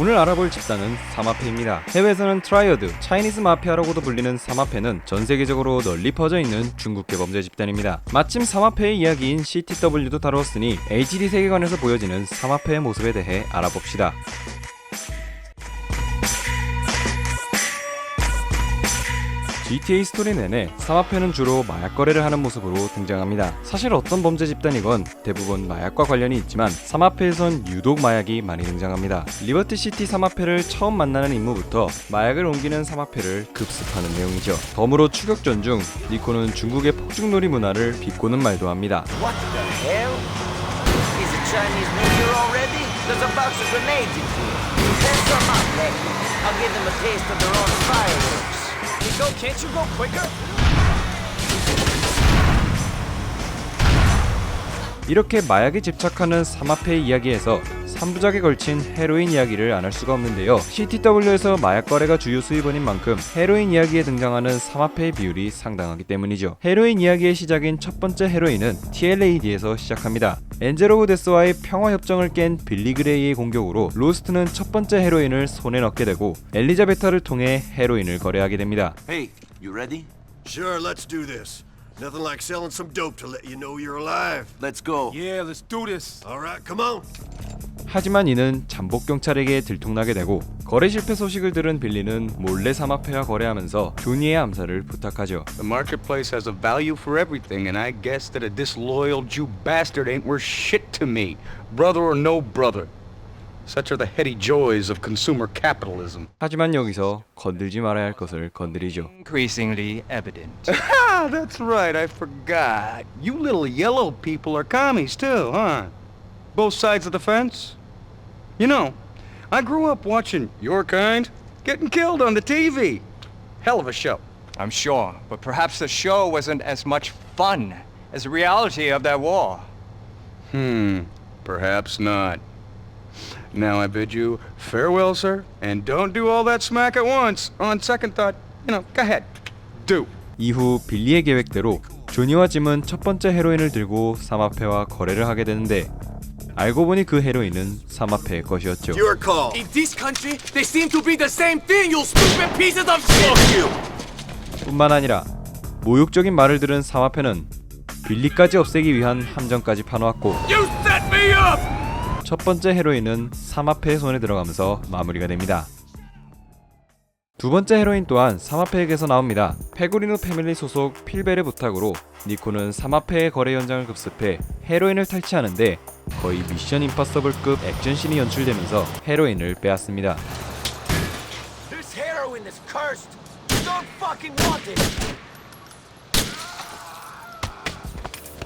오늘 알아볼 집단은 사마페입니다. 해외에서는 트라이어드, 차이니즈 마피아라고도 불리는 사마페는 전 세계적으로 널리 퍼져 있는 중국계 범죄 집단입니다. 마침 사마페의 이야기인 CTW도 다루었으니 HD 세계관에서 보여지는 사마페의 모습에 대해 알아봅시다. GTA 스토리 내내 사마페는 주로 마약 거래를 하는 모습으로 등장합니다. 사실 어떤 범죄 집단이건 대부분 마약과 관련이 있지만 사마페에선 유독 마약이 많이 등장합니다. 리버티 시티 사마페를 처음 만나는 임무부터 마약을 옮기는 사마페를 급습하는 내용이죠. 덤으로 추격전 중 니코는 중국의 폭죽놀이 문화를 비꼬는 말도 합니다. There's a box of grenades in here. Send some up, Becky. I'll give them a taste of their own fireworks. Nico, can't you go quicker? 이렇게 마약에 집착하는 사마페의 이야기에서 3부작에 걸친 헤로인 이야기를 안 할 수가 없는데요. CTW에서 마약 거래가 주요 수입원인 만큼 헤로인 이야기에 등장하는 사마페의 비율이 상당하기 때문이죠. 헤로인 이야기의 시작인 첫 번째 헤로인은 TLAD에서 시작합니다. 엔젤 오브 데스와의 평화 협정을 깬 빌리 그레이의 공격으로 로스트는 첫 번째 헤로인을 손에 넣게 되고 엘리자베타를 통해 헤로인을 거래하게 됩니다. Hey, you ready? Sure, let's do this. Nothing like selling some dope to let you know you're alive. Let's go. Yeah, let's do this. All right, come on. 하지만 이는 잠복 경찰에게 들통나게 되고 거래 실패 소식을 들은 빌리는 몰래 사마페와 거래하면서 조니의 암살을 부탁하죠. The marketplace has a value for everything, and I guess that a disloyal Jew bastard ain't worth shit to me, brother or no brother. Such are the heady joys of consumer capitalism. 하지만 여기서 건들지 말아야 할 것을 건드리죠. increasingly evident. Ah, that's right, I forgot. You little yellow people are commies too, huh? Both sides of the fence? You know, I grew up watching your kind getting killed on the TV. Hell of a show. I'm sure, but perhaps the show wasn't as much fun as the reality of that war. Hmm, perhaps not. Now I bid you farewell, sir, and don't do all that smack at once. On second thought, you know, go ahead. Do. 이후 빌리의 계획대로 조니와 짐은 첫 번째 헤로인을 들고 사마페와 거래를 하게 되는데 알고 보니 그 헤로인은 사마페의 것이었죠. Your call. In this country, they seem to be the same thing, you stupid pieces of shit! 뿐만 아니라 모욕적인 말을 들은 사마페는 빌리까지 없애기 위한 함정까지 파놓았고 You set me up! 첫 번째 헤로인은 사마페의 손에 들어가면서 마무리가 됩니다. 두 번째 헤로인 또한 사마페에게서 나옵니다. 페구리노 패밀리 소속 필벨의 부탁으로 니코는 사마페의 거래 현장을 급습해 헤로인을 탈취하는데 거의 미션 임파서블급 액션씬이 연출되면서 헤로인을 빼앗습니다. This heroin is cursed. You don't fucking want it.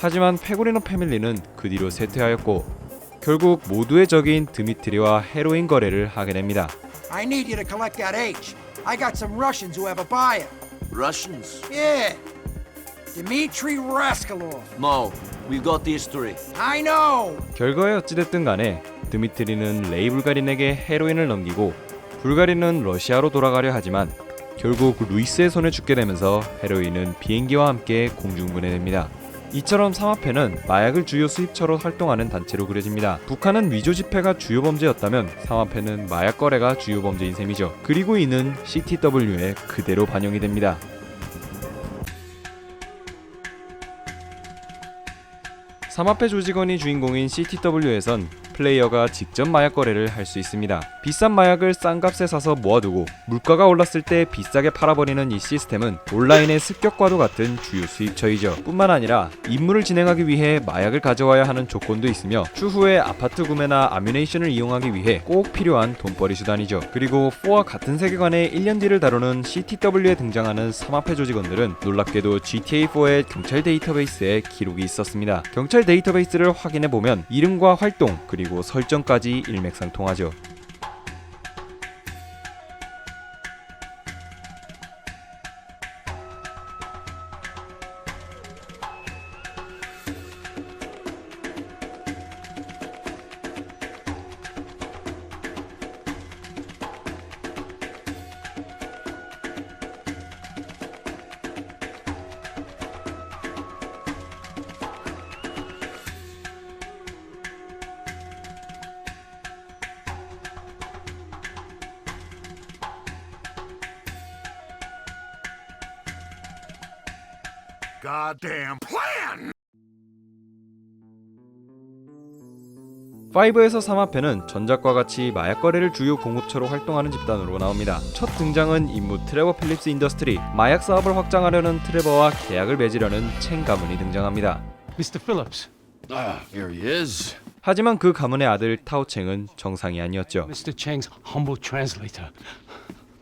하지만 페구리노 패밀리는 그 뒤로 쇠퇴하였고 결국 모두의 적인 드미트리와 헤로인 거래를 하게 됩니다. I need you to collect that H. I got some Russians who have a buyer. Russians? Yeah. Dmitry Raskalov. No, we got the history. I know. 결과에 어찌됐든 간에 드미트리는 레이 불가린에게 헤로인을 넘기고 불가린은 러시아로 돌아가려 하지만 결국 루이스의 손에 죽게 되면서 헤로인은 비행기와 함께 공중분해됩니다. 이처럼 사마페는 마약을 주요 수입처로 활동하는 단체로 그려집니다. 북한은 위조 지폐가 주요 범죄였다면 사마페는 마약 거래가 주요 범죄인 셈이죠. 그리고 이는 CTW에 그대로 반영이 됩니다. 사마페 조직원이 주인공인 CTW에선 플레이어가 직접 마약 거래를 할 수 있습니다. 비싼 마약을 싼 값에 사서 모아두고 물가가 올랐을 때 비싸게 팔아버리는 이 시스템은 온라인의 습격과도 같은 주요 수입처이죠. 뿐만 아니라 임무를 진행하기 위해 마약을 가져와야 하는 조건도 있으며 추후에 아파트 구매나 아뮤네이션을 이용하기 위해 꼭 필요한 돈벌이 수단이죠. 그리고 4와 같은 세계관의 1년 뒤를 다루는 CTW에 등장하는 사마페 조직원들은 놀랍게도 GTA4의 경찰 데이터베이스에 기록이 있었습니다. 경찰 데이터베이스를 확인해 보면 이름과 활동 그리고 설정까지 일맥상통하죠. goddamn plan! 5에서 3화패는 전작과 같이 마약 거래를 주요 공급처로 활동하는 집단으로 나옵니다. 첫 등장은 임무 트레버 필립스 인더스트리, 마약 사업을 확장하려는 트레버와 계약을 맺으려는 첸 가문이 등장합니다. Mr. Phillips. Ah, here he is. 하지만 그 가문의 아들 타오 첸은 정상이 아니었죠. Mr. Chang's humble translator.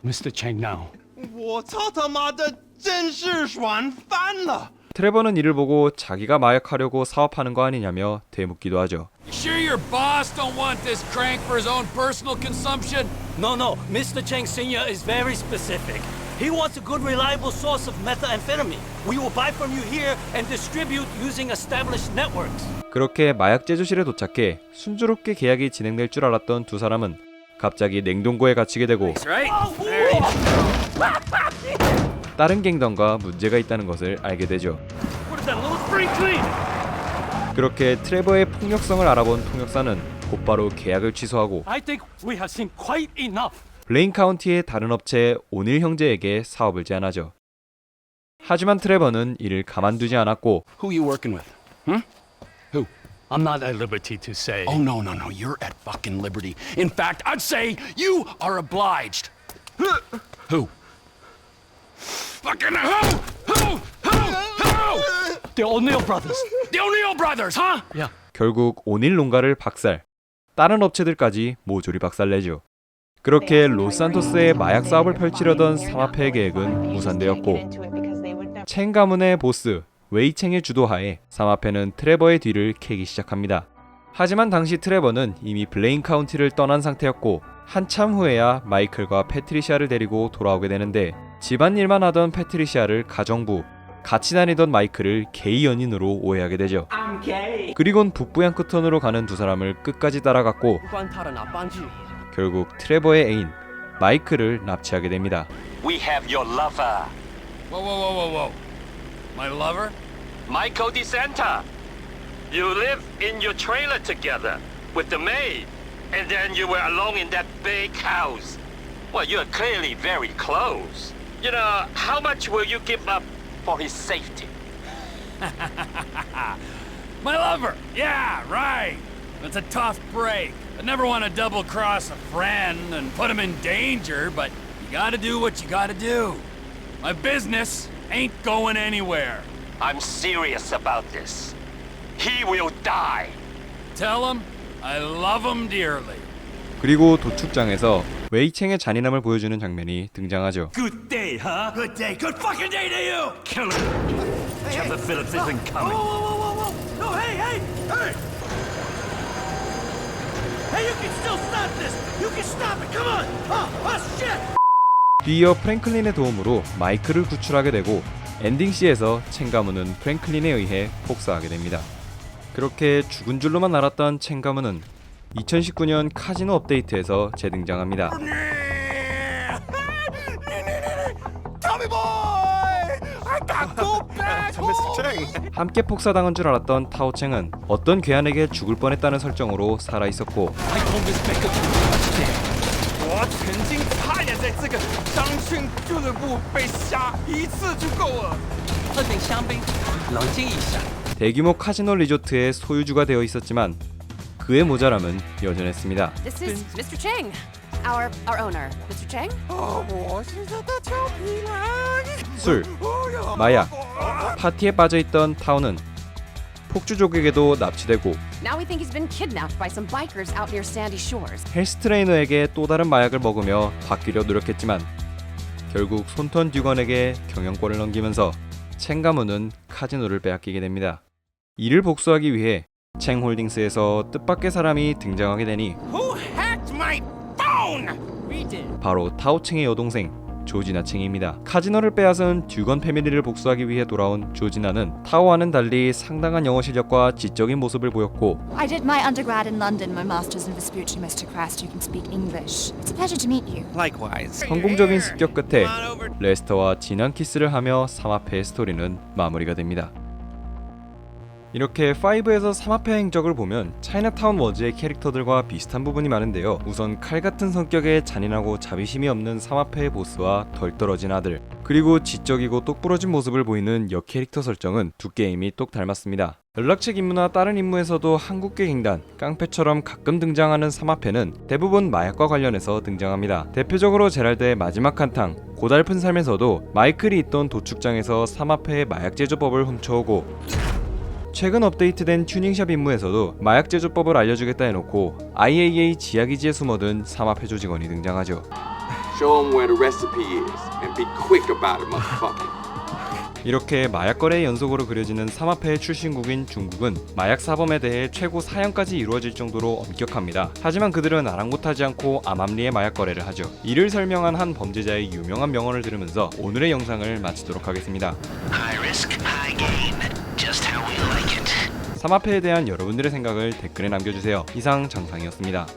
Mr. Chang now. 我操他妈的， 真是软翻了！ 트레버는 이를 보고 자기가 마약하려고 사업하는 거 아니냐며 되묻기도 하죠. You sure your boss don't want this crank for his own personal consumption? No, no, Mr. Cheng Sr. is very specific. He wants a good, reliable source of methamphetamine. We will buy from you here and distribute using established networks. 그렇게 마약 제조실에 도착해 순조롭게 계약이 진행될 줄 알았던 두 사람은 갑자기 냉동고에 갇히게 되고 다른 갱단과 문제가 있다는 것을 알게 되죠. 그렇게 트레버의 폭력성을 알아본 통역사는 곧바로 계약을 취소하고 I think we have seen quite enough. 블레인 카운티의 다른 업체 오닐 형제에게 사업을 제안하죠. 하지만 트레버는 이를 가만두지 않았고 Who you working with? Hmm? Who? I'm not at liberty to say. Oh no, no, no! You're at fucking liberty. In fact, I'd say you are obliged. Who? Fucking who? Who? Who? Who? The O'Neill brothers. The O'Neill brothers, huh? Yeah. 결국 오닐 농가를 박살, 다른 업체들까지 모조리 박살내죠. 그렇게 로스산토스의 마약 사업을 펼치려던 삼합회의 계획은 무산되었고 첸 가문의 보스 웨이챙의 주도하에 삼합회는 트레버의 뒤를 캐기 시작합니다. 하지만 당시 트레버는 이미 블레인 카운티를 떠난 상태였고 한참 후에야 마이클과 패트리시아를 데리고 돌아오게 되는데 집안일만 하던 패트리시아를 가정부, 같이 다니던 마이클을 게이 연인으로 오해하게 되죠. 그리곤 북부 양크톤으로 가는 두 사람을 끝까지 따라갔고 결국 트레버의 애인 마이클을 납치하게 됩니다. We have your lover, Whoa, whoa, whoa, whoa, whoa. My lover? Michael DeSanta. You live in your trailer together with the maid, and then you were alone in that big house. Well, you're clearly very close. You know, how much will you give up for his safety? My lover! Yeah, right! It's a tough break. I never want to double cross a friend and put him in danger, but you gotta do what you gotta do. My business ain't going anywhere. I'm serious about this. He will die. Tell him I love him dearly. 그리고 도축장에서 웨이챙의 잔인함을 보여주는 장면이 등장하죠. Good day, huh? Good day. Good fucking day to you. Killer. Trevor Phillips isn't coming. Whoa, whoa, whoa, whoa, whoa! No, hey, hey, hey! Hey, you can still stop this. You can stop it. Come on. Oh, oh shit. 뒤이어 프랭클린의 도움으로 마이클을 구출하게 되고 엔딩 시에서 첸 가문은 프랭클린에 의해 폭사하게 됩니다. 그렇게 죽은 줄로만 알았던 첸 가문은 2019년 카지노 업데이트에서 재등장합니다. 함께 폭사당한 줄 알았던 타오챙은 어떤 괴한에게 죽을 뻔했다는 설정으로 살아 있었고 대규모 카지노 리조트의 소유주가 되어 있었지만 그의 모자람은 여전했습니다. This is Mr. Chang, our our owner. Mr. Chang? 술, 마약, 파티에 빠져있던 타오는 폭주족에게도 납치되고 Now we think he's been kidnapped by some bikers out near Sandy Shores. 헬스 트레이너에게 또 다른 마약을 먹으며 바뀌려 노력했지만 결국 손턴 듀건에게 경영권을 넘기면서 첸 가문은 카지노를 빼앗기게 됩니다. 이를 복수하기 위해 첸 홀딩스에서 뜻밖의 사람이 등장하게 되니. 바로 타오칭의 여동생 조지나 칭입니다. 카지노를 빼앗은 듀건 패밀리를 복수하기 위해 돌아온 조지나는 타오와는 달리 상당한 영어 실력과 지적인 모습을 보였고 I did my undergrad in London, my master's in Vespucci, Mr. Crest. You can speak English. It's a pleasure to meet you. Likewise. 성공적인 습격 끝에 레스터와 진한 키스를 하며 3화패의 스토리는 마무리가 됩니다. 이렇게 5에서 3화패 행적을 보면 차이나타운 워즈의 캐릭터들과 비슷한 부분이 많은데요. 우선 칼 같은 성격의 잔인하고 자비심이 없는 3화패의 보스와 덜 떨어진 아들, 그리고 그리고 지적이고 똑부러진 모습을 보이는 역 캐릭터 설정은 두 게임이 똑 닮았습니다. 연락책 임무나 다른 임무에서도 한국계 갱단, 깡패처럼 가끔 등장하는 삼합회는 대부분 마약과 관련해서 등장합니다. 대표적으로 제랄드의 마지막 한탕, 고달픈 삶에서도 마이클이 있던 도축장에서 삼합회의 마약 제조법을 훔쳐오고 최근 업데이트된 튜닝샵 임무에서도 마약 제조법을 알려주겠다 해놓고 IAA 지하기지에 숨어든 삼합회 조직원이 등장하죠. Show them where the recipe is and be quick about it, motherfucker. 이렇게 마약 거래의 연속으로 그려지는 삼합회의 출신국인 중국은 마약 사범에 대해 최고 사형까지 이루어질 정도로 엄격합니다. 하지만 그들은 아랑곳하지 않고 암암리의 마약 거래를 하죠. 이를 설명한 한 범죄자의 유명한 명언을 들으면서 오늘의 영상을 마치도록 하겠습니다. High risk, high 삼합회에 대한 여러분들의 생각을 댓글에 남겨주세요. 이상 정상이었습니다.